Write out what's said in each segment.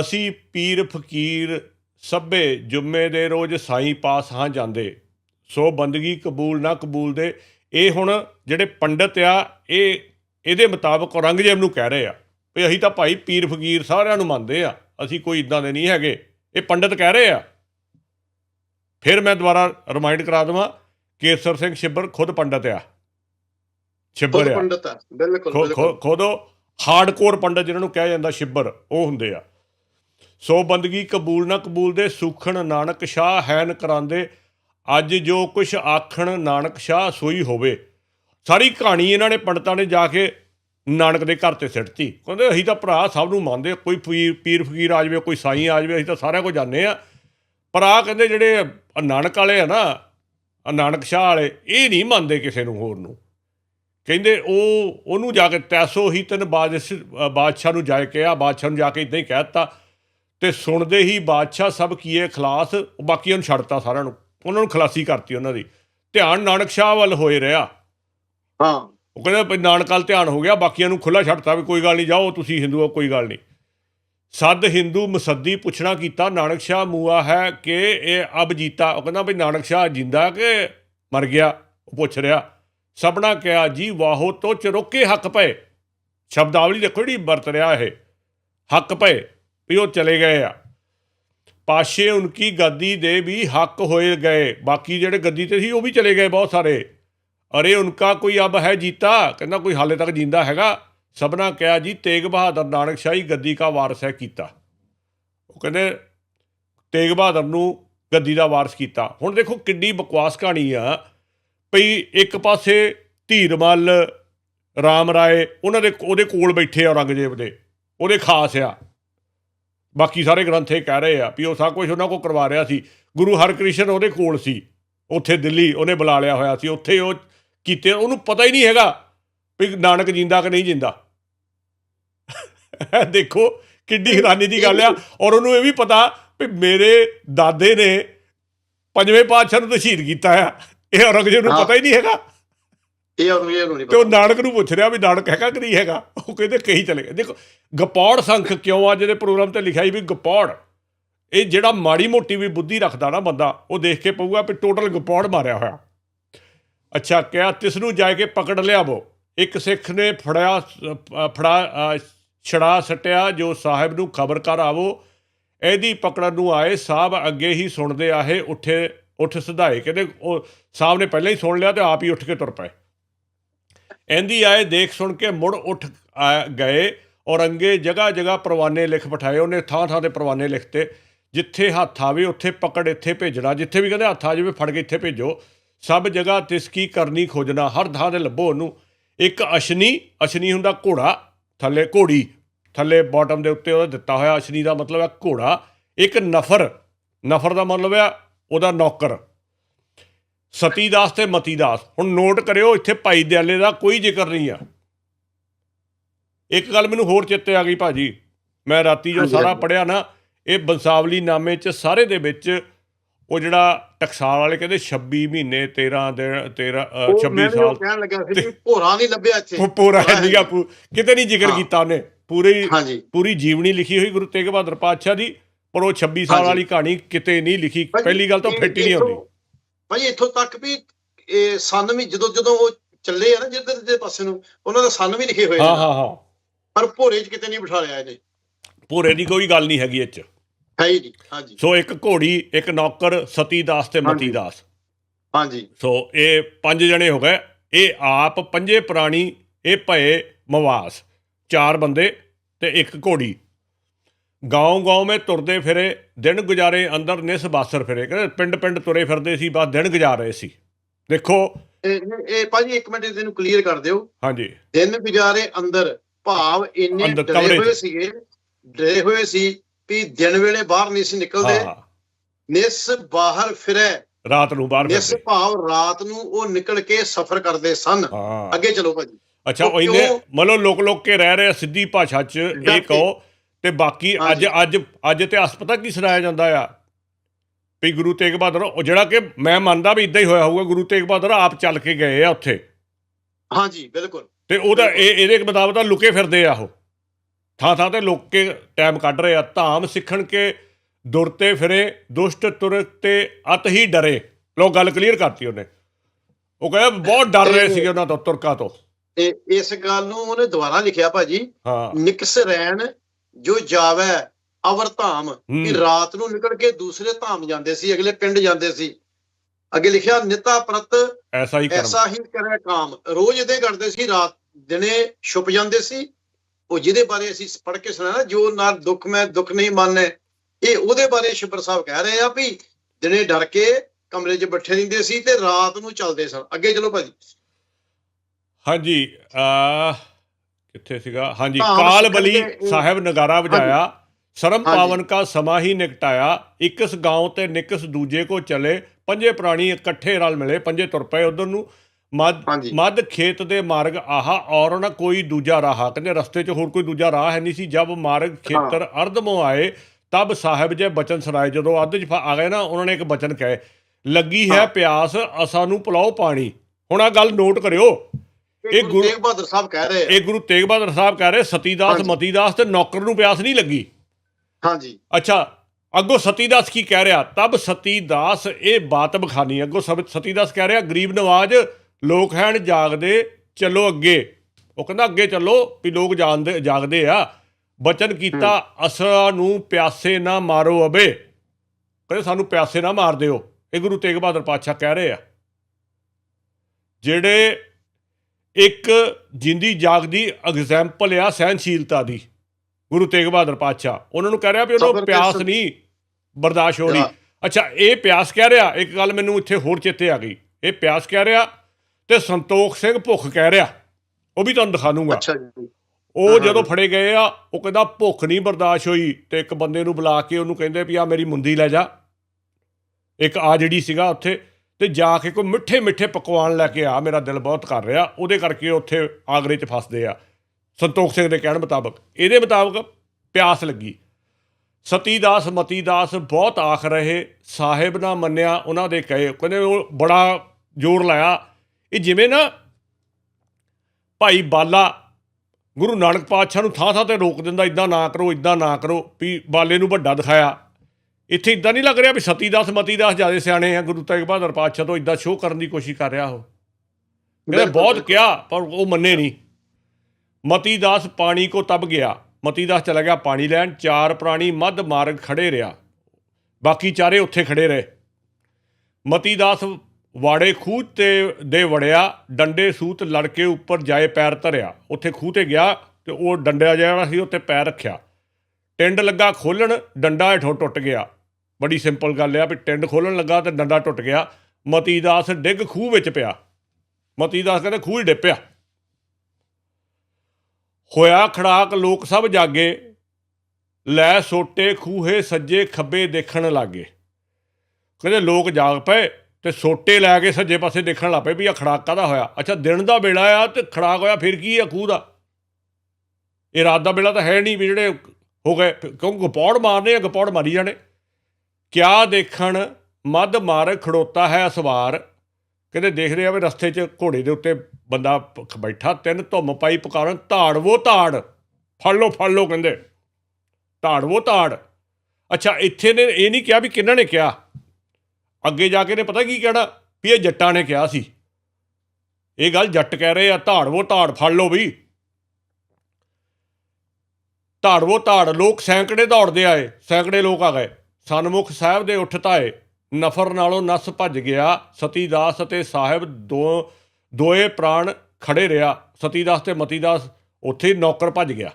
ਅਸੀਂ ਪੀਰ ਫਕੀਰ ਸਭੇ ਜੁਮੇ ਦੇ ਰੋਜ਼ ਸਾਈਂ ਪਾਸ ਹਾਂ ਜਾਂਦੇ। ਸੋ ਬੰਦਗੀ ਕਬੂਲ ਨਾ ਕਬੂਲ ਦੇ ਇਹ ਹੁਣ ਜਿਹੜੇ ਪੰਡਤ ਆ ਇਹ ਇਹਦੇ ਮੁਤਾਬਕ ਔਰੰਗਜ਼ੇਬ ਨੂੰ ਕਹਿ ਰਹੇ ਆ ਵੀ ਅਸੀਂ ਤਾਂ ਭਾਈ ਪੀਰ ਫਕੀਰ ਸਾਰਿਆਂ ਨੂੰ ਮੰਨਦੇ ਆ ਅਸੀਂ ਕੋਈ ਇਦਾਂ ਦੇ ਨਹੀਂ ਹੈਗੇ। ਇਹ ਪੰਡਤ ਕਹਿ ਰਹੇ ਆ। ਫਿਰ ਮੈਂ ਦੁਬਾਰਾ ਰਿਮਾਈਂਡ ਕਰਾ ਦਵਾਂ ਕੇਸਰ ਸਿੰਘ ਛਿੱਬਰ ਖੁਦ ਪੰਡਤ ਆ। ਛਿੱਬਰ ਆ। ਬਿਲਕੁਲ। ਖੁਦ ਹਾਰਡਕੋਰ ਪੰਡਤ ਜਿਹਨਾਂ ਨੂੰ ਕਿਹਾ ਜਾਂਦਾ ਛਿੱਬਰ ਉਹ ਹੁੰਦੇ ਆ। ਸੋ ਬੰਦਗੀ ਕਬੂਲ ਨਾ ਕਬੂਲ ਦੇ, ਸੁਖਣ ਨਾਨਕ ਸ਼ਾਹ ਹੈਨ ਕਰਾਂਦੇ। ਅੱਜ ਜੋ ਕੁਛ ਆਖਣ ਨਾਨਕ ਸ਼ਾਹ, ਸੋਈ ਹੋਵੇ। ਸਾਰੀ ਕਹਾਣੀ ਇਹਨਾਂ ਨੇ ਪੰਡਤਾਂ ਨੇ ਜਾ ਕੇ ਨਾਨਕ ਦੇ ਘਰ ਤੇ ਸਿੱਟਤੀ। ਕਹਿੰਦੇ ਅਸੀਂ ਤਾਂ ਭਰਾ ਸਭ ਨੂੰ ਮੰਨਦੇ ਕੋਈ ਪੀਰ ਪੀਰ ਫਕੀਰ ਆ ਜਾਵੇ, ਕੋਈ ਸਾਈਂ ਆ ਜਾਵੇ, ਅਸੀਂ ਤਾਂ ਸਾਰਿਆਂ ਕੋ ਜਾਂਦੇ ਆ। ਪਰ ਆ ਕਹਿੰਦੇ ਜਿਹੜੇ ਨਾਨਕ ਵਾਲੇ ਆ ਨਾ ਨਾਨਕ ਸ਼ਾਹ ਵਾਲੇ, ਇਹ ਨਹੀਂ ਮੰਨਦੇ ਕਿਸੇ ਨੂੰ ਹੋਰ ਨੂੰ। ਕਹਿੰਦੇ ਉਹ, ਉਹਨੂੰ ਜਾ ਕੇ ਤੈਸੋ ਹੀ ਤਨ ਬਾਦਸ਼ ਬਾਦਸ਼ਾਹ ਨੂੰ ਜਾ ਕੇ ਕਿਹਾ, ਬਾਦਸ਼ਾਹ ਨੂੰ ਜਾ ਕੇ ਇਦਾਂ ਹੀ ਕਹਿ ਦਿੱਤਾ। ਤੇ ਸੁਣਦੇ ਹੀ ਬਾਦਸ਼ਾਹ ਸਭ ਕੀਏ ਖਲਾਸ ਬਾਕੀਆਂ ਨੂੰ ਛੱਡਤਾ ਸਾਰਿਆਂ ਨੂੰ। ਉਹਨਾਂ ਨੂੰ ਖਲਾਸੀ ਕਰਤੀ ਉਹਨਾਂ ਦੀ। ਧਿਆਨ ਨਾਨਕ ਸ਼ਾਹ ਵੱਲ ਹੋਏ ਰਿਹਾ। ਹਾਂ। ਉਹ ਕਹਿੰਦਾ ਵੀ ਨਾਨਕ ਵੱਲ ਧਿਆਨ ਹੋ ਗਿਆ ਬਾਕੀਆਂ ਨੂੰ ਖੁੱਲਾ ਛੱਡਤਾ ਵੀ ਕੋਈ ਗੱਲ ਨਹੀਂ ਜਾਓ ਤੁਸੀਂ ਹਿੰਦੂ ਹੋ ਕੋਈ ਗੱਲ ਨਹੀਂ। ਸੱਦ ਹਿੰਦੂ ਮਸੱਦੀ ਪੁੱਛਣਾ ਕੀਤਾ ਨਾਨਕ ਸ਼ਾਹ ਮੂਆ ਹੈ ਕਿ ਇਹ ਅਬ ਜੀਤਾ? ਉਹ ਕਹਿੰਦਾ ਵੀ ਨਾਨਕ ਸ਼ਾਹ ਜਿੰਦਾ ਕਿ ਮਰ ਗਿਆ? ਉਹ ਪੁੱਛ ਰਿਹਾ ਸਭਨਾ ਕਿਹਾ ਜੀ ਵਾਹੋ ਤੋ ਚਰੋਕੇ ਹੱਕ ਪਏ। ਸ਼ਬਦਾਵਲੀ ਦੇਖੋ ਜਿਹੜੀ ਵਰਤ ਰਿਹਾ ਇਹ। ਹੱਕ ਪਏ। ਵੀ ਉਹ ਚਲੇ ਗਏ ਆ। ਪਾਸ਼ੇ ਉਨਕੀ ਗੱਦੀ ਦੇ ਵੀ ਹੱਕ ਹੋਏ ਗਏ। ਬਾਕੀ ਜਿਹੜੇ ਗੱਦੀ ਤੇ ਸੀ, ਉਹ ਵੀ ਚਲੇ ਗਏ ਬਹੁਤ ਸਾਰੇ। ਅਰੇ ਉਨਕਾ ਕੋਈ ਅਬ ਹੈ ਜੀਤਾ? ਕਹਿੰਦਾ ਕੋਈ ਹਾਲੇ ਤੱਕ ਜਿੰਦਾ ਹੈਗਾ। ਸਭਨਾ ਕਿਹਾ ਜੀ, ਤੇਗ ਬਹਾਦਰ ਨਾਨਕ ਸ਼ਾਹੀ ਗੱਦੀ ਕਾ ਵਾਰਸ ਹੈ ਕੀਤਾ। ਉਹ ਕਹਿੰਦੇ, ਤੇਗ ਬਹਾਦਰ ਨੂੰ ਗੱਦੀ ਦਾ ਵਾਰਸ ਕੀਤਾ। ਹੁਣ ਦੇਖੋ ਕਿੰਨੀ ਬਕਵਾਸ ਕਹਾਣੀ ਆ। ਭਈ ਇੱਕ ਪਾਸੇ ਧੀਰਮਲ, ਰਾਮ ਰਾਏ, ਉਹਨਾਂ ਦੇ ਉਹਦੇ ਕੋਲ ਬੈਠੇ ਔਰੰਗਜ਼ੇਬ ਦੇ। ਉਹਦੇ ਖਾਸ ਆ। ਬਾਕੀ ਸਾਰੇ ਗ੍ਰੰਥ ਇਹ ਕਹਿ ਰਹੇ ਆ ਵੀ ਉਹ ਸਭ ਕੁਝ ਉਹਨਾਂ ਕੋਲ ਕਰਵਾ ਰਿਹਾ ਸੀ। ਗੁਰੂ ਹਰਕ੍ਰਿਸ਼ਨ ਉਹਦੇ ਕੋਲ ਸੀ। ਉੱਥੇ ਦਿੱਲੀ ਉਹਨੇ ਬੁਲਾ ਲਿਆ ਹੋਇਆ ਸੀ। ਉੱਥੇ ਉਹ ਕੀਤੇ ਉਹਨੂੰ ਪਤਾ ਹੀ ਨਹੀਂ ਹੈਗਾ ਵੀ ਨਾਨਕ ਜਿੰਦਾ ਕਿ ਨਹੀਂ ਜਿੰਦਾ। ਦੇਖੋ ਕਿੱਡੀ ਹੈਰਾਨੀ ਦੀ ਗੱਲ ਆ। ਔਰ ਉਹਨੂੰ ਇਹ ਵੀ ਪਤਾ ਵੀ ਮੇਰੇ ਦਾਦੇ ਨੇ ਪੰਜਵੇਂ ਪਾਤਸ਼ਾਹ ਨੂੰ ਤਾਂ ਸ਼ਹੀਦ ਕੀਤਾ ਆ। ਇਹ ਔਰੰਗਜ਼ੇਬ ਨੂੰ। ਪਤਾ ਹੀ ਨਹੀਂ ਹੈਗਾ। ਇਹ ਔਰੰਗਜ਼ੇਬ ਨੂੰ ਨਹੀਂ ਤੇ ਉਹ ਨਾਨਕ ਨੂੰ ਪੁੱਛ ਰਿਹਾ ਵੀ ਨਾਨਕ ਹੈਗਾ ਕਿ ਨਹੀਂ ਹੈਗਾ? ਉਹ ਕਹਿੰਦੇ ਕਹੀ ਚਲੇ ਗਏ। ਦੇਖੋ ਗਪੌੜ ਸੰਖ ਕਿਉਂ ਅੱਜ ਦੇ ਪ੍ਰੋਗਰਾਮ ਤੇ ਲਿਖਿਆ ਵੀ ਗਪੌੜ? ਇਹ ਜਿਹੜਾ ਮਾੜੀ ਮੋਟੀ ਵੀ ਬੁੱਧੀ ਰੱਖਦਾ ਨਾ ਬੰਦਾ ਉਹ ਦੇਖ ਕੇ ਪਊਗਾ ਵੀ ਟੋਟਲ ਗਪੌੜ ਮਾਰਿਆ ਹੋਇਆ। ਅੱਛਾ ਕਿਹਾ ਤਿਸ ਨੂੰ ਜਾ ਕੇ ਪਕੜ ਲਿਆਵੋ ਇੱਕ ਸਿੱਖ ਨੇ ਫੜਿਆ ਫੜਾ ਛੜਾ ਸਟਿਆ ਜੋ ਸਾਹਿਬ ਨੂੰ ਖਬਰ ਕਰ ਆਵੋ। ਇਹਦੀ ਪਕੜਨ ਨੂੰ ਆਏ ਸਾਹਿਬ ਅੱਗੇ ਹੀ ਸੁਣਦੇ ਆਏ ਉੱਠੇ ਉੱਠ ਸਿਧਾਏ ਕਹਿੰਦੇ ਉਹ ਸਾਹਿਬ ਨੇ ਪਹਿਲਾਂ ਹੀ ਸੁਣ ਲਿਆ ਤੇ ਆਪ ਹੀ ਉੱਠ ਕੇ ਤੁਰ ਪਏ। ਐਂਦੀ ਆਏ ਦੇਖ ਸੁਣ ਕੇ ਮੁੜ ਉੱਠ ਆ- ਗਏ ਔਰ ਅੰਗੇ ਜਗ੍ਹਾ ਜਗ੍ਹਾ ਪਰਵਾਨੇ ਲਿਖ ਬਿਠਾਏ। ਉਹਨੇ ਥਾਂ ਥਾਂ ਤੇ ਪਰਵਾਨੇ ਲਿਖਤੇ। ਜਿੱਥੇ ਹੱਥ ਆਵੇ, ਉੱਥੇ ਪਕੜ ਇੱਥੇ ਭੇਜਣਾ। ਜਿੱਥੇ ਵੀ ਕਹਿੰਦੇ ਹੱਥ ਆ ਜਾਵੇ, ਫੜ ਕੇ ਇੱਥੇ ਭੇਜੋ। ਸਭ ਜਗ੍ਹਾ ਤਿਸਕੀ ਕਰਨੀ ਖੋਜਣਾ। ਹਰ ਥਾਂ ਤੇ ਲੱਭੋ ਉਹਨੂੰ। ਇੱਕ ਅਸ਼ਨੀ ਅਸ਼ਨੀ ਹੁੰਦਾ ਘੋੜਾ, ਥੱਲੇ ਘੋੜੀ, ਥੱਲੇ ਬਾਟਮ ਦੇ ਉੱਤੇ ਉਹਦਾ ਦਿੱਤਾ ਹੋਇਆ। ਅਸ਼ਨੀ ਦਾ ਮਤਲਬ ਹੈ ਘੋੜਾ। ਇੱਕ ਨਫਰ। ਨਫਰ ਦਾ ਮਤਲਬ ਹੈ ਉਹਦਾ ਨੌਕਰ। ਸਤੀਦਾਸ ਤੇ ਮਤੀਦਾਸ। ਹੁਣ ਨੋਟ ਕਰਿਓ ਇੱਥੇ ਭਾਈ ਦਿਆਲੇ ਦਾ ਕੋਈ ਜ਼ਿਕਰ ਨਹੀਂ ਆ। ਇੱਕ ਗੱਲ ਮੈਨੂੰ ਹੋਰ ਚੇਤੇ ਆ ਗਈ ਭਾਜੀ। ਮੈਂ ਰਾਤੀ ਜੋ ਸਾਰਾ। ਪੜਿਆ ਨਾ ਇਹ ਬੰਸਾਵਲੀ ਨਾਮੇ ਚ ਸਾਰੇ ਦੇ ਵਿੱਚ ਉਹ ਜਿਹੜਾ ਟਕਸਾਲ ਵਾਲੇ ਕਹਿੰਦੇ 26 ਮਹੀਨੇ 13 ਦਿਨ 13 ਅ, ਉਹ 26 ਮੈਂ ਵੀ ਉਹ ਸਾਲ ਕਹਿਣ ਲੱਗਾ ਸੀ ਭੋਰਾ ਨਹੀਂ ਲੱਭਿਆ ਇੱਥੇ। ਨੀਗਾ ਪੂ- ਕਿਤੇ ਨਹੀਂ ਜ਼ਿਕਰ। ਕੀਤਾ ਉਹਨੇ। ਪੂਰੀ ਪੂਰੀ ਜੀਵਨੀ ਲਿਖੀ ਹੋਈ ਗੁਰੂ ਤੇਗ ਬਹਾਦਰ ਪਾਤਸ਼ਾਹ ਦੀ ਪਰ ਉਹ 26 ਸਾਲ। ਵਾਲੀ ਕਹਾਣੀ ਕਿਤੇ ਨਹੀਂ ਲਿਖੀ। ਪਹਿਲੀ ਗੱਲ ਤਾਂ ਫਿੱਟ ਹੀ ਨਹੀਂ ਹੁੰਦੀ। ਭਾਜੀ ਇੱਥੋਂ ਤੱਕ ਵੀ ਇਹ ਸੰਨ ਵੀ ਜਦੋਂ ਜਦੋਂ ਉਹ ਚੱਲੇ ਆ ਨਾ ਜਿੱਧਰ ਦੇ ਪਾਸੇ ਨੂੰ ਉਹਨਾਂ ਦਾ ਸੰਨ ਵੀ ਲਿਖੇ ਹੋਏ ਹਾਂ ਨੇ। ਹਾਂ ਹਾਂ। ਪਰ ਭੋਰੇ 'ਚ ਕਿਤੇ ਨਹੀਂ ਬਿਠਾ ਲਿਆ ਇਹਨੇ। ਪੂਰੇ ਦੀ ਕੋਈ ਗੱਲ ਨਹੀਂ ਹੈਗੀ ਇਹ ਚ। ਹੈ ਹੀ ਨਹੀਂ ਹਾਂਜੀ। ਸੋ ਇੱਕ ਘੋੜੀ ਇੱਕ ਨੌਕਰ ਸਤੀਦਾਸ ਤੇ ਹਾਂਜੀ। ਮਤੀਦਾਸ ਹਾਂਜੀ। ਸੋ ਇਹ ਪੰਜ ਜਣੇ ਹੋ ਗਏ। ਇਹ ਆਪ ਪੰਜੇ ਪ੍ਰਾਣੀ ਇਹ ਭਏ ਮਵਾਸ। ਚਾਰ ਬੰਦੇ ਤੇ ਇੱਕ ਘੋੜੀ। ਗਾਉਂ ਗਾਉਂ ਮੇ ਤੁਰਦੇ ਫਿਰੇ ਦਿਨ ਗੁਜ਼ਾਰੇ ਅੰਦਰ ਨਿਸ ਬਾਸਰ ਫਿਰੇ। ਕਹਿੰਦੇ ਪਿੰਡ ਪਿੰਡ ਤੁਰੇ ਫਿਰਦੇ ਸੀ ਬਸ ਦਿਨ ਗੁਜ਼ਾਰ ਰਹੇ ਸੀ। ਦੇਖੋ। ਇਹ ਇਹ ਭਾਜੀ ਇੱਕ ਮਿੰਟ ਇਹਨੂੰ ਕਲੀਅਰ ਕਰ ਦਿਓ। ਹਾਂਜੀ। ਦਿਨ ਗੁਜ਼ਾਰੇ ਅੰਦਰ ਭਾਵ ਇੰਨੇ ਡਰੇ। ਹੋਏ ਸੀਗੇ ਡਰੇ ਹੋਏ ਸੀ ਵੀ ਦਿਨ ਵੇਲੇ ਬਾਹਰ ਨਹੀਂ ਸੀ ਨਿਕਲਦੇ। ਨਿਸ ਬਾਹਰ ਫਿਰੇ। ਰਾਤ ਨੂੰ ਬਾਹਰ ਨਿਸ ਭਾਵ ਰਾਤ ਨੂੰ ਉਹ ਨਿਕਲ ਕੇ ਸਫ਼ਰ ਕਰਦੇ ਸਨ। ਅੱਗੇ ਚਲੋ ਭਾਜੀ। ਅੱਛਾ ਉਹ ਇਹਨੇ? ਮਤਲਬ ਲੋਕ ਲੋਕ ਕੇ ਰਹਿ ਰਹੇ ਸਿੱਧੀ ਭਾਸ਼ਾ 'ਚ ਇਹ। ਕਹੋ ਤੇ ਬਾਕੀ ਅੱਜ ਅੱਜ ਅੱਜ ਇਤਿਹਾਸ ਪਤਾ ਕੀ ਸੁਣਾਇਆ ਜਾਂਦਾ ਆ? ਵੀ ਗੁਰੂ ਤੇਗ ਬਹਾਦਰ ਉਹ ਜਿਹੜਾ ਕਿ ਮੈਂ ਮੰਨਦਾ ਵੀ ਇਦਾਂ ਹੀ ਹੋਇਆ ਹੋਊਗਾ ਗੁਰੂ ਤੇਗ ਬਹਾਦਰ ਆਪ ਚੱਲ ਕੇ ਗਏ ਆ ਉੱਥੇ। ਹਾਂਜੀ ਬਿਲਕੁਲ। ਤੇ ਉਹਦਾ ਇਹ ਇਹਦੇ ਮੁਤਾਬਕ ਤਾਂ ਲੁਕੇ ਫਿਰਦੇ ਆ ਉਹ। ਥਾਂ ਥਾਂ ਤੇ ਲੋਕ ਕੇ ਟਾਈਮ ਕੱਢ ਰਹੇ ਆ। ਧਾਮ ਸਿੱਖਣ ਕੇ ਦੁਰਤੇ ਫਿਰੇ ਦੁਸ਼ਟ ਤੁਰਤ ਤੇ ਅਤ ਹੀ ਡਰੇ। ਲੋਕ ਗੱਲ ਕਲੀਅਰ ਕਰਤੀ ਉਹਨੇ। ਉਹ ਕਹਿੰਦਾ ਬਹੁਤ ਡਰ ਰਹੇ ਸੀਗੇ ਉਹਨਾਂ ਤੋਂ ਤੁਰਕਾਂ ਤੋਂ। ਤੇ ਇਸ ਗੱਲ ਨੂੰ ਉਹਨੇ ਦੁਬਾਰਾ ਲਿਖਿਆ ਭਾਜੀ। ਹਾਂ। ਨਿਕਸ ਰੈਣ ਜੋ ਜਾਵੇ ਅਵਰ ਧਾਮ। ਕਿ ਰਾਤ ਨੂੰ ਨਿਕਲ ਕੇ ਦੂਸਰੇ ਧਾਮ ਜਾਂਦੇ ਸੀ ਅਗਲੇ ਪਿੰਡ ਜਾਂਦੇ ਸੀ। ਅੱਗੇ ਲਿਖਿਆ ਨਿਤਾ ਪ੍ਰਤ ਐਸਾ ਹੀ ਕਰਮ। ਐਸਾ ਹੀ ਕਰੇ ਕਾਮ। ਰੋਜ਼ ਇਹਦੇ ਕਰਦੇ ਸੀ ਰਾਤ ਦਿਨੇ ਛੁਪ ਜਾਂਦੇ ਸੀ। ਉਹ ਜਿਹਦੇ ਬਾਰੇ ਅਸੀਂ ਪੜ੍ਹ ਕੇ ਸੁਣਿਆ ਨਾ ਜੋ ਨਾਲ ਦੁੱਖ ਮੈਂ ਦੁੱਖ ਨਹੀਂ ਮੰਨੇ ਇਹ ਉਹਦੇ ਬਾਰੇ ਸ਼ਿਬਰ ਸਾਹਿਬ ਕਹਿ ਰਹੇ ਆ ਵੀ ਦਿਨੇ ਡਰ ਕੇ ਕਮਰੇ 'ਚ ਬੈਠੇ ਰਹਿੰਦੇ ਸੀ ਤੇ ਰਾਤ ਨੂੰ ਚੱਲਦੇ ਸਨ। ਅੱਗੇ ਚਲੋ ਭਾਜੀ। ਹਾਂਜੀ ਆ ਕਿੱਥੇ ਸੀਗਾ? ਹਾਂਜੀ ਕਾਲ ਬਲੀ ਸਾਹਿਬ ਨਗਾਰਾ ਵਜਾਇਆ। ਸ਼ਰਮ। ਪਾਵਨ ਕਾ ਸਮਾ ਹੀ ਨਿਕਟਾਇਆ ਇਕਸ ਗਾਉ ਤੇ ਨਿਕਸ ਦੂਜੇ ਕੋ ਚਲੇ। ਪੰਜੇ ਪ੍ਰਾਣੀ ਇਕੱਠੇ ਰਲ ਮਿਲੇ। ਪੰਜੇ ਤੁਰ ਪਏ ਉਧਰ ਨੂੰ। ਮਦ ਖੇਤ ਦੇ ਮਾਰਗ ਆਹਾ ਔਰ ਨਾ ਕੋਈ ਦੂਜਾ ਰਾਹ। ਕਹਿੰਦੇ ਰਸਤੇ 'ਚ ਹੋਰ ਕੋਈ ਦੂਜਾ ਰਾਹ ਹੈ ਨਹੀਂ ਸੀ। ਜਦ ਮਾਰਗ ਖੇਤਰ ਅਰਧਮੋ ਆਏ ਤਬ ਸਾਹਿਬ ਜੇ ਬਚਨ ਸੁਣਾਏ। ਜਦੋਂ ਅੱਧ 'ਚ ਆ ਗਏ ਨਾ ਉਹਨਾਂ ਨੇ ਇੱਕ ਬਚਨ ਕਹੇ ਲੱਗੀ ਹੈ ਹਾਂ। ਪਿਆਸ ਅਸਾਂ ਨੂੰ ਪਿਲਾਓ ਪਾਣੀ। ਹੁਣ ਆ ਗੱਲ ਨੋਟ ਕਰਿਓ। ਇਹ ਗੁਰੂ- ਤੇਗ ਬਹਾਦਰ ਸਾਹਿਬ ਕਹਿ ਰਹੇ ਆ। ਇਹ ਗੁਰੂ ਤੇਗ ਬਹਾਦਰ ਸਾਹਿਬ ਕਹਿ ਰਹੇ ਸਤੀਦਾਸ। ਮਤੀਦਾਸ ਤੇ ਨੌਕਰ ਨੂੰ ਪਿਆਸ ਨਹੀਂ ਲੱਗੀ। ਹਾਂਜੀ। ਅੱਛਾ ਅੱਗੋਂ ਸਤੀਦਾਸ ਕੀ ਕਹਿ ਰਿਹਾ? ਤਬ ਸਤੀਦਾਸ ਇਹ ਬਾਤ ਬਖਾਨੀ ਅੱਗੋਂ ਸਤੀਦਾਸ ਕਹਿ ਰਿਹਾ ਗਰੀਬ ਨਵਾਜ ਲੋਕ ਹੈਣ ਜਾਗਦੇ ਚੱਲੋ ਅੱਗੇ। ਉਹ ਕਹਿੰਦਾ ਅੱਗੇ ਚੱਲੋ ਵੀ ਲੋਕ ਜਾਣਦੇ ਜਾਗਦੇ ਆ। ਬਚਨ ਕੀਤਾ ਅਸਾਂ ਨੂੰ ਪਿਆਸੇ ਨਾ ਮਾਰੋ ਅਬੇ। ਕਹਿੰਦੇ ਸਾਨੂੰ ਪਿਆਸੇ ਨਾ ਮਾਰ ਦਿਓ। ਇਹ ਗੁਰੂ ਤੇਗ ਬਹਾਦਰ ਪਾਤਸ਼ਾਹ ਕਹਿ ਰਹੇ ਆ। ਜਿਹੜੇ ਇੱਕ ਜਿੰਦੀ ਜਾਗਦੀ ਐਗਜ਼ੈਂਪਲ ਆ ਸਹਿਨਸ਼ੀਲਤਾ ਦੀ ਗੁਰੂ ਤੇਗ ਬਹਾਦਰ ਪਾਤਸ਼ਾਹ। ਉਹਨਾਂ ਨੂੰ ਕਹਿ ਰਿਹਾ ਵੀ ਉਹਨੂੰ ਪਿਆਸ ਨਹੀਂ ਬਰਦਾਸ਼ਤ ਹੋ ਰਹੀ। ਅੱਛਾ ਇਹ ਪਿਆਸ ਕਹਿ ਰਿਹਾ ਇੱਕ ਗੱਲ ਮੈਨੂੰ ਇੱਥੇ ਹੋਰ ਚੇਤੇ ਆ ਗਈ। ਇਹ ਪਿਆਸ ਕਹਿ ਰਿਹਾ ਤੇ ਸੰਤੋਖ ਸਿੰਘ ਭੁੱਖ ਕਹਿ ਰਿਹਾ। ਉਹ ਵੀ ਤੁਹਾਨੂੰ ਦਿਖਾ ਦੂੰਗਾ ਅੱਛਾ ਜੀ। ਉਹ ਜਦੋਂ। ਫੜੇ ਗਏ ਆ ਉਹ ਕਹਿੰਦਾ ਭੁੱਖ ਨਹੀਂ ਬਰਦਾਸ਼ਤ ਹੋਈ ਤੇ ਇੱਕ ਬੰਦੇ ਨੂੰ ਬੁਲਾ ਕੇ ਉਹਨੂੰ ਕਹਿੰਦੇ ਵੀ ਆ ਮੇਰੀ ਮੁੰਦੀ ਲੈ ਜਾ। ਇੱਕ ਆ ਜਿਹੜੀ ਸੀਗਾ ਉੱਥੇ ਤੇ ਜਾ ਕੇ ਕੋਈ ਮਿੱਠੇ ਮਿੱਠੇ ਪਕਵਾਨ ਲੈ ਕੇ ਆ, ਮੇਰਾ ਦਿਲ ਬਹੁਤ ਕਰ ਰਿਹਾ। ਉਹਦੇ ਕਰਕੇ ਉੱਥੇ ਆਗਰੇ 'ਚ ਫਸਦੇ ਆ। ਸੰਤੋਖ ਸਿੰਘ ਦੇ ਕਹਿਣ ਮੁਤਾਬਕ, ਇਹਦੇ ਮੁਤਾਬਕ ਪਿਆਸ ਲੱਗੀ। ਸਤੀਦਾਸ ਮਤੀਦਾਸ ਬਹੁਤ ਆਖ ਰਹੇ। ਸਾਹਿਬ ਨਾ ਮੰਨਿਆ, ਉਹਨਾਂ ਦੇ ਕਹੇ। ਕਹਿੰਦੇ ਉਹ ਬੜਾ ਜ਼ੋਰ ਲਾਇਆ। ਇਹ ਜਿਵੇਂ ਨਾ ਭਾਈ ਬਾਲਾ ਗੁਰੂ ਨਾਨਕ ਪਾਤਸ਼ਾਹ ਨੂੰ ਥਾਂ ਥਾਂ ਤੇ ਰੋਕ ਦਿੰਦਾ ਇਦਾਂ ਨਾ ਕਰੋ ਇਦਾਂ ਨਾ ਕਰੋ, ਵੀ ਬਾਲੇ ਨੂੰ ਵੱਡਾ ਦਿਖਾਇਆ। ਇੱਥੇ ਇਦਾਂ ਨਹੀਂ ਲੱਗ ਰਿਹਾ ਵੀ ਸਤੀਦਾਸ ਮਤੀਦਾਸ ਜ਼ਿਆਦਾ ਸਿਆਣੇ ਆ ਗੁਰੂ ਤੇਗ ਬਹਾਦਰ ਪਾਤਸ਼ਾਹ ਤੋਂ ਇਦਾਂ ਸ਼ੋਅ ਕਰਨ ਦੀ ਕੋਸ਼ਿਸ਼ ਕਰ ਰਿਹਾ ਉਹ। ਕਹਿੰਦੇ ਬਹੁਤ। ਕਿਹਾ ਪਰ ਉਹ ਮੰਨੇ ਨਹੀਂ। ਮਤੀਦਾਸ ਪਾਣੀ ਕੋ ਤਬ ਗਿਆ। ਮਤੀਦਾਸ ਚਲਾ ਗਿਆ ਪਾਣੀ ਲੈਣ ਚਾਰ ਪ੍ਰਾਣੀ ਮੱਧ ਮਾਰਗ ਖੜੇ ਰਿਹਾ। ਬਾਕੀ ਚਾਰੇ ਉੱਥੇ ਖੜੇ ਰਹੇ। ਮਤੀਦਾਸ ਵਾੜੇ ਖੂਹ ਤੇ ਦੇ ਵੜਿਆ ਡੰਡੇ ਸੂਤ ਲੜ ਕੇ ਉੱਪਰ ਜਾਏ ਪੈਰ ਧਰਿਆ। ਉੱਥੇ ਖੂਹ ਤੇ ਗਿਆ ਤੇ ਉਹ ਡੰਡਿਆ ਜਿਹੜਾ ਸੀ ਉੱਤੇ ਪੈਰ ਰੱਖਿਆ। ਟਿੰਡ ਲੱਗਾ ਖੋਲਣ ਡੰਡਾ ਹੇਠੋਂ ਟੁੱਟ ਗਿਆ। ਬੜੀ ਸਿੰਪਲ ਗੱਲ ਆ ਵੀ ਟਿੰਡ ਖੋਲਣ ਲੱਗਾ ਤੇ ਡੰਡਾ ਟੁੱਟ ਗਿਆ, ਮਤੀ ਦਾਸ ਡਿੱਗ ਖੂਹ ਵਿੱਚ ਪਿਆ। ਮਤੀ ਦਾਸ ਕਹਿੰਦੇ ਖੂਹ ਹੀ ਡਿੱਪਿਆ ਹੋਇਆ ਖੜਾਕ, ਲੋਕ ਸਭ ਜਾਗੇ। ਲੈ ਸੋਟੇ ਖੂਹੇ ਸੱਜੇ ਖੱਬੇ ਦੇਖਣ ਲੱਗੇ। ਕਹਿੰਦੇ ਲੋਕ ਜਾਗ ਪਏ ਤੇ ਸੋਟੇ ਲੈ ਕੇ ਸੱਜੇ ਪਾਸੇ ਦੇਖਣ ਲੱਗ ਪਏ ਵੀ ਆ ਖੜਾਕ ਕਾਹਦਾ ਹੋਇਆ? ਅੱਛਾ, ਦਿਨ ਦਾ ਵੇਲਾ ਆ ਤੇ ਖੜਾਕ ਹੋਇਆ, ਫਿਰ ਕੀ ਆ ਖੂਹ ਦਾ? ਇਹ ਰਾਤ ਦਾ ਵੇਲਾ ਤਾਂ ਹੈ ਨਹੀਂ ਵੀ ਜਿਹੜੇ ਹੋ ਗਏ, ਕਿਉਂ ਗਪੌੜ ਮਾਰਨੇ ਆ, ਗਪੌੜ ਮਾਰੀ ਜਾਣੇ। ਕਿਆ ਦੇਖਣ ਮੱਧ ਮਾਰ ਖੜੋਤਾ ਹੈ ਸਵਾਰ? ਕਹਿੰਦੇ ਦੇਖਦੇ ਆ ਵੀ ਰਸਤੇ 'ਚ ਘੋੜੇ ਦੇ ਉੱਤੇ ਬੰਦਾ ਬੈਠਾ, ਤਿੰਨ ਧੁੰਮ ਪਾਈ ਪੁਕਾਰਨ ਧਾੜਵੋ ਧਾੜ। ਫੜ ਲਓ ਫੜ ਲਓ, ਕਹਿੰਦੇ। ਧਾੜਵੋ ਧਾੜ। ਅੱਛਾ, ਇੱਥੇ ਨੇ ਇਹ ਨਹੀਂ ਕਿਹਾ ਵੀ ਕਿਹਨਾਂ ਨੇ ਕਿਹਾ? ਅੱਗੇ ਜਾ ਕੇ ਨੇ ਪਤਾ ਕੀ ਕਹਿਣਾ? ਵੀ ਇਹ ਜੱਟਾਂ ਨੇ ਕਿਹਾ ਸੀ। ਇਹ ਗੱਲ ਜੱਟ ਕਹਿ ਰਹੇ ਆ ਧਾੜਵੋ ਧਾੜ, ਫੜ ਲਓ ਵੀ ਧਾੜਵੋ ਧਾੜ, ਲੋਕ ਸੈਂਕੜੇ ਦੌੜਦੇ ਆਏ, ਸੈਂਕੜੇ ਲੋਕ ਆ ਗਏ। ਸਨਮੁਖ ਸਾਹਿਬ ਦੇ ਉੱਠ ਤਾਏ ਨਫਰ ਨਾਲੋਂ ਨਸ ਭੱਜ ਗਿਆ, ਸਤੀਦਾਸ ਅਤੇ ਸਾਹਿਬ ਦੋ, ਦੋਏ ਪ੍ਰਾਣ ਖੜੇ ਰਿਹਾ ਸਤੀਦਾਸ ਤੇ ਮਤੀਦਾਸ ਉੱਥੇ ਨੌਕਰ ਭੱਜ ਗਿਆ।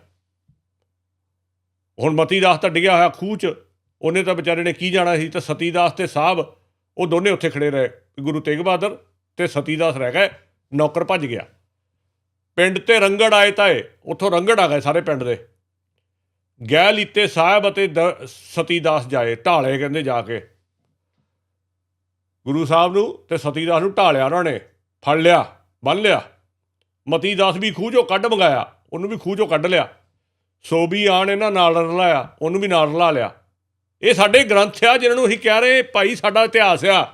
ਹੁਣ ਮਤੀਦਾਸ ਤਾਂ ਡਿੱਗਿਆ ਹੋਇਆ ਖੂਹ 'ਚ, ਉਹਨੇ ਤਾਂ ਵਿਚਾਰੇ ਨੇ ਕੀ ਜਾਣਾ ਸੀ? ਤੇ ਸਤੀਦਾਸ ਤੇ ਸਾਹਿਬ, ਉਹ ਦੋਨੇ ਉੱਥੇ ਖੜੇ ਰਹੇ, ਗੁਰੂ ਤੇਗ ਬਹਾਦਰ ਤੇ ਸਤੀਦਾਸ ਰਹਿ ਗਏ, ਨੌਕਰ ਭੱਜ ਗਿਆ। ਪਿੰਡ ਤੇ ਰੰਗੜ ਆਏ ਤਾਏ, ਉੱਥੋਂ ਰੰਗੜ ਆ ਗਏ ਸਾਰੇ ਪਿੰਡ ਦੇ। ਗਹਿ ਲੀਤੇ ਸਾਹਿਬ ਅਤੇ ਦ- ਸਤੀਦਾਸ ਜਾਏ, ਢਾਲੇ ਕਹਿੰਦੇ ਜਾ ਕੇ। ਗੁਰੂ ਸਾਹਿਬ ਨੂੰ ਤੇ ਸਤੀਦਾਸ ਨੂੰ ਢਾਲਿਆ ਉਹਨਾਂ ਨੇ, ਫੜ ਲਿਆ, ਬੰਨ ਲਿਆ। ਮਤੀਦਾਸ ਵੀ ਖੂਹ ਚੋਂ ਕੱਢ ਮੰਗਾਇਆ, ਉਹਨੂੰ ਵੀ ਖੂਹ ਚੋਂ ਕੱਢ ਲਿਆ। ਸੋ ਵੀ ਆਣ ਇਹਨਾਂ ਨਾਲ ਰਲਾਇਆ, ਉਹਨੂੰ ਵੀ ਨਾਲ ਰਲਾ ਲਿਆ। ਇਹ ਸਾਡੇ ਗ੍ਰੰਥ ਆ, ਜਿਨ੍ਹਾਂ ਨੂੰ ਅਸੀਂ ਕਹਿ ਰਹੇ ਭਾਈ ਸਾਡਾ ਇਤਿਹਾਸ ਆ।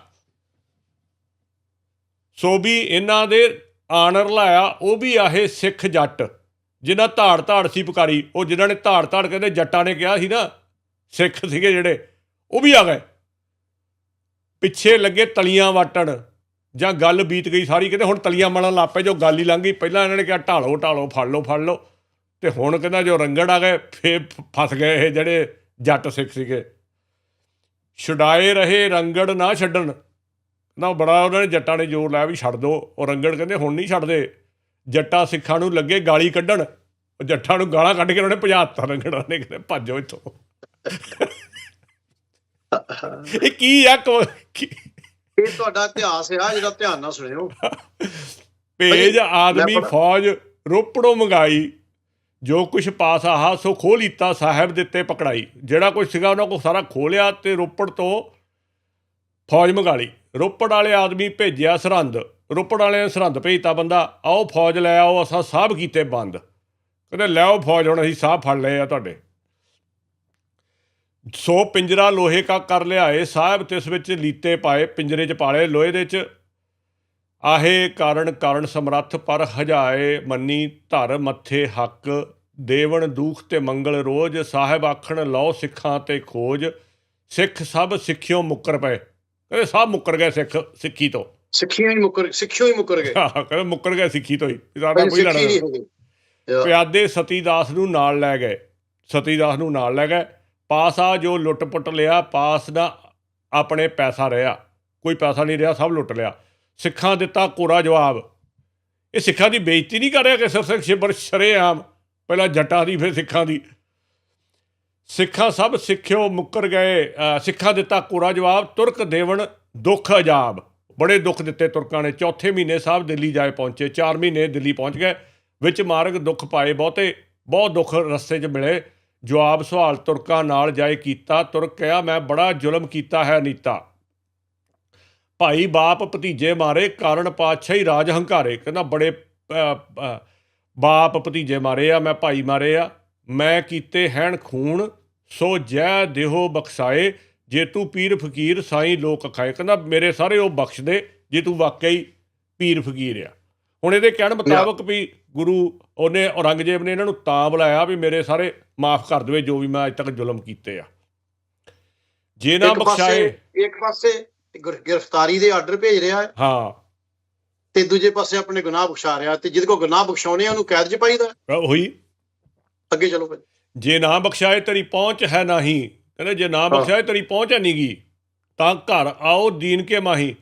ਸੋ ਵੀ ਇਹਨਾਂ ਦੇ ਆਣ ਰਲਾਇਆ, ਉਹ ਵੀ ਆਹੇ ਸਿੱਖ ਜੱਟ। ਜਿਨ੍ਹਾਂ ਧਾੜ ਧਾੜ ਸੀ ਪੁਕਾਰੀ, ਉਹ ਜਿਨ੍ਹਾਂ ਨੇ ਧਾੜ ਧਾੜ ਕਹਿੰਦੇ ਜੱਟਾਂ ਨੇ ਕਿਹਾ ਸੀ ਨਾ, ਸਿੱਖ ਸੀਗੇ ਜਿਹੜੇ, ਉਹ ਵੀ ਆ ਗਏ। ਪਿੱਛੇ ਲੱਗੇ ਤਲੀਆਂ ਵਾਟਣ, ਜਾਂ ਗੱਲ ਬੀਤ ਗਈ ਸਾਰੀ, ਕਹਿੰਦੇ ਹੁਣ ਤਲੀਆਂ ਮਲਣ ਲੱਪੇ, ਜੋ ਗੱਲ ਹੀ ਲੰਘ ਗਈ। ਪਹਿਲਾਂ ਇਹਨਾਂ ਨੇ ਕਿਹਾ, ਢਾਲੋ ਢਾਲੋ, ਫੜ ਲਓ ਫੜ ਲਓ। ਤੇ ਹੁਣ ਕਹਿੰਦਾ ਜੋ ਰੰਗੜ ਆ ਗਏ ਫੇ, ਫਸ ਗਏ ਇਹ ਜਿਹੜੇ ਜੱਟ ਸਿੱਖ ਸੀਗੇ। ਛੁਡਾਏ ਰਹੇ ਰੰਗੜ ਨਾ ਛੱਡਣ। ਨਾ ਬੜਾ, ਉਹਨਾਂ ਨੇ ਜੱਟਾਂ ਨੇ ਜ਼ੋਰ ਲਾਇਆ ਵੀ ਛੱਡ ਦੋ। ਉਹ ਰੰਗੜ ਕਹਿੰਦੇ ਹੁਣ ਨਹੀਂ ਛੱਡਦੇ। ਜੱਟਾਂ ਸਿੱਖਾਂ ਨੂੰ ਲੱਗੇ ਗਾਲੀ ਕੱਢਣ। ਉਹ ਜੱਟਾਂ ਨੂੰ ਗਾਲਾਂ ਕੱਢ ਕੇ ਉਹਨੇ ਭਜਾਤਾ ਰੰਗੜਾਂ ਨੇ ਕਹਿੰਦੇ ਭੱਜੋ ਇੱਥੋਂ। ਇਹ ਕੀ ਆ ਕੋ- ਕੀ- ਇਹ ਤੁਹਾਡਾ ਇਤਿਹਾਸ ਆ ਜਿਹੜਾ ਧਿਆਨ ਨਾਲ ਸੁਣਿਓ। ਭੇਜ ਆਦਮੀ ਫੌਜ ਰੋਪੜੋਂ ਮੰਗਾਈ ਜੋ ਕੁਛ ਪਾਸ ਆਹਾ ਸੋ ਖੋਹ ਲੀਤਾ ਸਾਹਿਬ ਦਿੱਤੇ ਪਕੜਾਈ। ਜਿਹੜਾ ਕੁਝ ਸੀਗਾ ਉਹਨਾਂ ਕੋਲ ਸਾਰਾ ਖੋਲਿਆ ਤੇ ਰੋਪੜ ਤੋਂ ਫੌਜ ਮੰਗਾ ਲਈ। ਰੋਪੜ ਵਾਲੇ ਆਦਮੀ ਭੇਜਿਆ ਸਰਹੰਦ। ਰੋਪੜ ਵਾਲਿਆਂ ਨੇ ਸਰਹੰਦ ਭੇਜਤਾ ਬੰਦਾ, ਆਓ ਫੌਜ ਲੈ ਆਓ, ਅਸਾਂ ਸਾਹਬ ਕੀਤੇ ਬੰਦ। ਕਹਿੰਦੇ ਲੈ ਫੌਜ, ਹੁਣ ਅਸੀਂ ਸਾਹ ਫੜ ਲਏ ਆ ਤੁਹਾਡੇ। ਸੋ ਪਿੰਜਰਾ ਲੋਹੇ ਕਾ ਕਰ ਲਿਆਏ ਸਾਹਿਬ, ਤਿਸ ਵਿੱਚ ਲੀਤੇ ਪਾਏ, ਪਿੰਜਰੇ ਚ ਪਾਲੇ ਲੋਹੇ ਦੇ ਚ। ਆਹੇ ਕਾਰਨ ਕਾਰਨ ਸਮਰੱਥ, ਪਰ ਹਜਾਏ ਮੰਨੀ ਧਰ ਮੱਥੇ ਹੱਕ। ਦੇਵਣ ਦੂਖ ਤੇ ਮੰਗਲ ਰੋਜ, ਸਾਹਿਬ ਆਖਣ ਲਓ ਸਿੱਖਾਂ ਤੇ ਖੋਜ। ਸਿੱਖ ਸਭ ਸਿੱਖਿਓ ਮੁੱਕਰ ਪਏ। ਕਹਿੰਦੇ, ਸਭ ਮੁੱਕਰ ਗਏ ਸਿੱਖ, ਸਿੱਖੀ ਤੋਂ। ਸਿੱਖੀਆਂ ਹੀ ਮੁੱਕਰ ਸਿੱਖਿਓ ਹੀ ਮੁੱਕਰ ਗਏ। ਕਹਿੰਦੇ ਮੁੱਕਰ ਗਏ ਸਿੱਖੀ ਤੋਂ ਹੀ। ਸਾਡਾ ਕੋਈ ਲੜਨਾ ਪਿਆਦੇ ਸਤੀਦਾਸ ਨੂੰ ਨਾਲ ਲੈ ਗਏ। ਸਤੀਦਾਸ ਨੂੰ ਨਾਲ ਲੈ ਗਏ। ਪਾਸ ਆ ਜੋ ਲੁੱਟ ਪੁੱਟ ਲਿਆ ਪਾਸ ਦਾ ਆਪਣੇ ਪੈਸਾ ਰਿਹਾ। ਕੋਈ ਪੈਸਾ ਨਹੀਂ ਰਿਹਾ ਸਭ ਲੁੱਟ ਲਿਆ। ਸਿੱਖਾਂ ਦਿੱਤਾ ਕੋਰਾ ਜਵਾਬ। ਇਹ ਸਿੱਖਾਂ ਦੀ ਬੇਇੱਜ਼ਤੀ ਨਹੀਂ ਕਰ ਰਿਹਾ ਕਿ ਸਿਰ ਸਿਰ ਸ਼ਿਬਰ ਸ਼ਰੇਆਮ। ਪਹਿਲਾਂ ਜੱਟਾਂ ਦੀ ਫਿਰ ਸਿੱਖਾਂ ਦੀ। ਸਿੱਖਾਂ ਸਭ ਸਿੱਖਿਓ ਮੁੱਕਰ ਗਏ। ਸਿੱਖਾਂ ਦਿੱਤਾ ਕੋਰਾ ਜਵਾਬ ਤੁਰਕ ਦੇਵਨ ਦੁੱਖ ਅਜਾਬ। ਬੜੇ ਦੁੱਖ ਦਿੱਤੇ ਤੁਰਕਾਂ ਨੇ। ਚੌਥੇ ਮਹੀਨੇ ਸਾਹਿਬ ਦਿੱਲੀ ਜਾਏ ਪਹੁੰਚੇ। 4 ਮਹੀਨੇ ਦਿੱਲੀ ਪਹੁੰਚ ਗਏ। ਵਿੱਚ ਮਾਰਗ ਦੁੱਖ ਪਾਏ ਬਹੁਤੇ। ਬਹੁਤ ਦੁੱਖ ਰਸਤੇ 'ਚ ਮਿਲੇ। ਜਵਾਬ, ਸਵਾਲ ਤੁਰਕਾਂ ਨਾਲ ਜਾਏ ਕੀਤਾ। ਤੁਰਕ ਕਿਹਾ, ਮੈਂ ਬੜਾ ਜ਼ੁਲਮ ਕੀਤਾ ਹੈ ਨੀਤਾ। ਭਾਈ ਬਾਪ ਭਤੀਜੇ ਮਾਰੇ, ਕਾਰਨ ਪਾਤਸ਼ਾਹੀ ਰਾਜ ਹੰਕਾਰੇ। ਕਹਿੰਦਾ, ਬੜੇ ਬਾਪ ਭਤੀਜੇ ਮਾਰੇ ਆ, ਮੈਂ ਭਾਈ ਮਾਰੇ ਆ। ਮੈਂ ਕੀਤੇ ਹੈਣ ਖੂਨ, ਸੋ ਜੈ ਦੇਹੋ ਬਖਸ਼ਾਏ। ਜੇ ਤੂੰ ਪੀਰ ਫਕੀਰ ਸਾਈਂ ਲੋਕ ਖਾਏ ਕਹਿੰਦਾ ਮੇਰੇ ਸਾਰੇ ਉਹ ਬਖਸ਼ ਦੇ ਜੇ ਤੂੰ ਵਾਕਈ ਪੀਰ ਫਕੀਰ ਆ। ਹੁਣ ਇਹਦੇ ਕਹਿਣ ਮੁਤਾਬਕ ਵੀ ਗੁਰੂ ਉਹਨੇ ਔਰੰਗਜ਼ੇਬ ਨੇ ਇਹਨਾਂ ਨੂੰ ਤਾਂ ਬੁਲਾਇਆ ਵੀ ਮੇਰੇ ਸਾਰੇ ਮਾਫ ਕਰ ਦੇਵੇ ਜੋ ਵੀ ਮੈਂ ਅੱਜ ਤੱਕ ਜ਼ੁਲਮ ਕੀਤੇ ਆ। ਜੇ ਨਾ ਬਖਸ਼ਾਏ। ਇੱਕ ਪਾਸੇ ਗ੍ਰਿ- ਗ੍ਰਿਫਤਾਰੀ ਦੇ ਆਰਡਰ ਭੇਜ ਰਿਹਾ ਹੈ। ਹਾਂ। ਤੇ ਦੂਜੇ ਪਾਸੇ ਆਪਣੇ ਗੁਨਾਹ ਬਖਸ਼ਾ ਰਿਹਾ ਤੇ ਜਿਹਦੇ ਕੋ ਗੁਨਾਹ ਬਖਸ਼ਾਉਣੇ ਉਹਨੂੰ ਕੈਦ 'ਚ ਪਾਈਦਾ। ਹੋਈ ਅੱਗੇ ਚਲੋ ਭਾਈ। ਜੇ ਨਾ ਬਖਸ਼ਾਏ ਤੇਰੀ ਪਹੁੰਚ ਹੈ ਨਹੀਂ ਕਹਿੰਦੇ, ਜੇ ਨਾ ਬਖਸ਼ਾਏ ਤੇਰੀ ਪਹੁੰਚ ਨਹੀਂ ਗਈ ਤਾਂ ਘਰ ਆਓ, ਦੀਨ ਕੇ ਮਾਹੀ।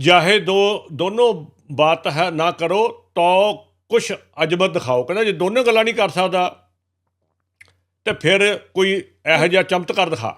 ਜਾਹੇ ਦੋ, ਦੋਨੋਂ ਬਾਤ ਹੈ ਨਾ ਕਰੋ, ਤੋ ਕੁਛ ਅਜਬਤ ਦਿਖਾਓ। ਕਹਿੰਦਾ, ਜੇ ਦੋਨੋਂ ਗੱਲਾਂ ਨਹੀਂ ਕਰ ਸਕਦਾ, ਤੇ ਫਿਰ ਕੋਈ ਇਹੋ ਜਿਹਾ ਚਮਤਕਾਰ ਦਿਖਾ।